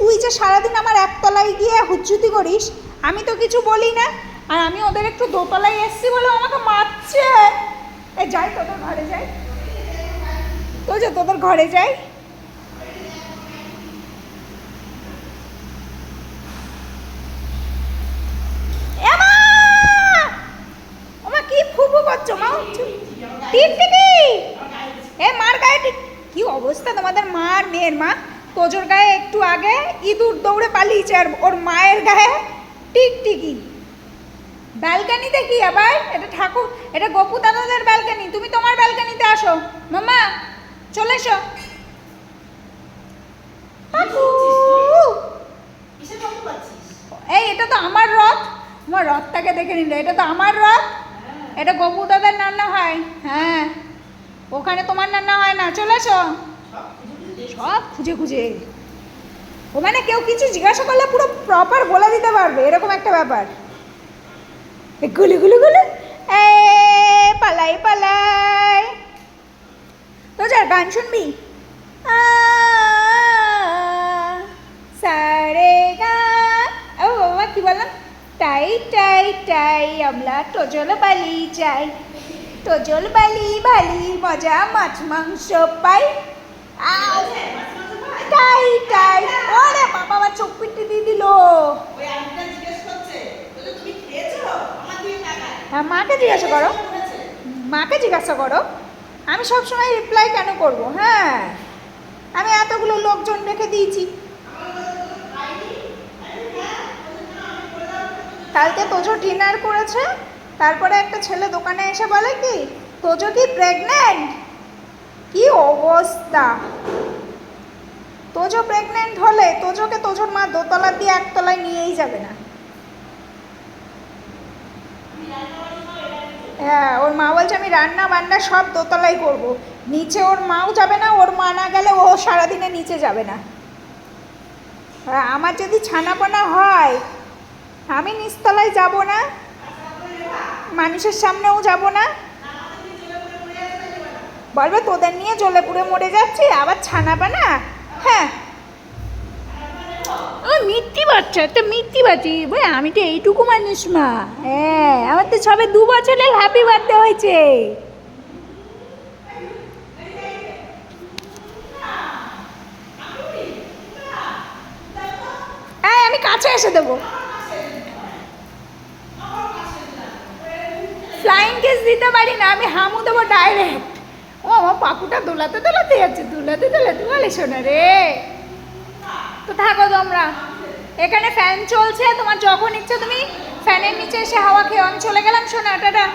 দোতলায় গিয়ে হুচ্ছুতি করিস, আমি তো কিছু বলি না। আর আমি ওদের একটু দোতলায় এসছি বলে আমাকে মারছে। এ, যাই তোদের ঘরে যাই। তো যে তোদের ঘরে যাই। এ মার গায়ে কি অবস্থা তোমাদের? মার, মেয়ের মা? তোজোর গায়ে একটু আগে ইঁদুর দৌড়ে পালিয়েছে আর ওর মায়ের গায়ে টিকটিকি ব্যালকানিতে কি আবার? এটা ঠাকুর এটা গপু দাদাদের ব্যালকানি তুমি তোমার ব্যালকানিতে আসো। মামা চলে এসো? এই এটা তো আমার রথ। আমার রথটাকে দেখে নিলে এটা তো আমার রথ। এটা গপু দাদার রান্না হয় হ্যাঁ। ওখানে তোমার রান্না হয় না চলে এসো। সব খুঁজে খুঁজে। ও মানে কেউ কিছু জিজ্ঞাসা করলে পুরো প্রপার বলে দিতে পারবে, এরকম একটা ব্যাপার। গুলু গুলু গুলু, এ পালাই পালাই। তো যার গান শুনবি? সারে গা। ও কি বললাম? টাই টাই টাই আমরা টজল বালি চাই। টজল বালি বালি, মজা মাছ মাংস পাই। টাই টাই ওরে বাবা আমার চোখ পিটি দিয়ে দিল। ওই আন্টিটা জিজ্ঞেস করছে, বলে, "তুমি খেয়েছো?" আমার দিকে তাকায়। হ্যাঁ মাকে জিজ্ঞাসা করো। মাকে জিজ্ঞাসা করো। আমি সবসময় রিপ্লাই কেন করব? হ্যাঁ। আমি এতগুলো লোকজন রেখে দিয়েছি। কালকে তোজো ডিনার করেছে। তারপরে একটা ছেলে দোকানে এসে বলে কি তোজো কি প্রেগনেন্ট অবস্থা। তোজো প্রেগনেন্ট হলে তোজোকে তোজোর মা দোতলা দিয়ে একতলায় নিয়েই যাবে না। হ্যাঁ ওর মা বলছে, আমি রান্না বান্না সব দোতলাই করব। নিচে ওর মাও যাবে না, ওর মা না গেলে ও সারাদিনে নিচে যাবে না। আমার যদি ছানাপোনা হয়, আমি নিচতলায় যাব না, মানুষের সামনেও যাব না। বলবে তোদের নিয়ে জ্বলে পুড়ে মরে যাচ্ছি আবার ছানাপানা হ্যাঁ। ও মিথ্যি বাচ্চা তো মিথ্যি বাচ্চি। ভাই আমি তো এইটুকু মানুষ মা। হ্যাঁ আমার তো সবে দু বছরের হ্যাপি বার্থডে হয়েছে। হ্যাঁ আমি কাছে এসে দেবো। ফ্লাইং কিস দিতে পারি না আমি হামু দেবো ডাইরেক্ট ও আমার পাকুটা দোলাতে দোলাতে যাচ্ছে, দোলাতে দোলাতে বলে, শোনা রে। তো থাকো তোমরা। এখানে ফ্যান চলছে, তোমার যখন ইচ্ছে তুমি ফ্যানের নিচে এসে হাওয়া খেয়ে আমি চলে গেলাম, শোনা, টাটা।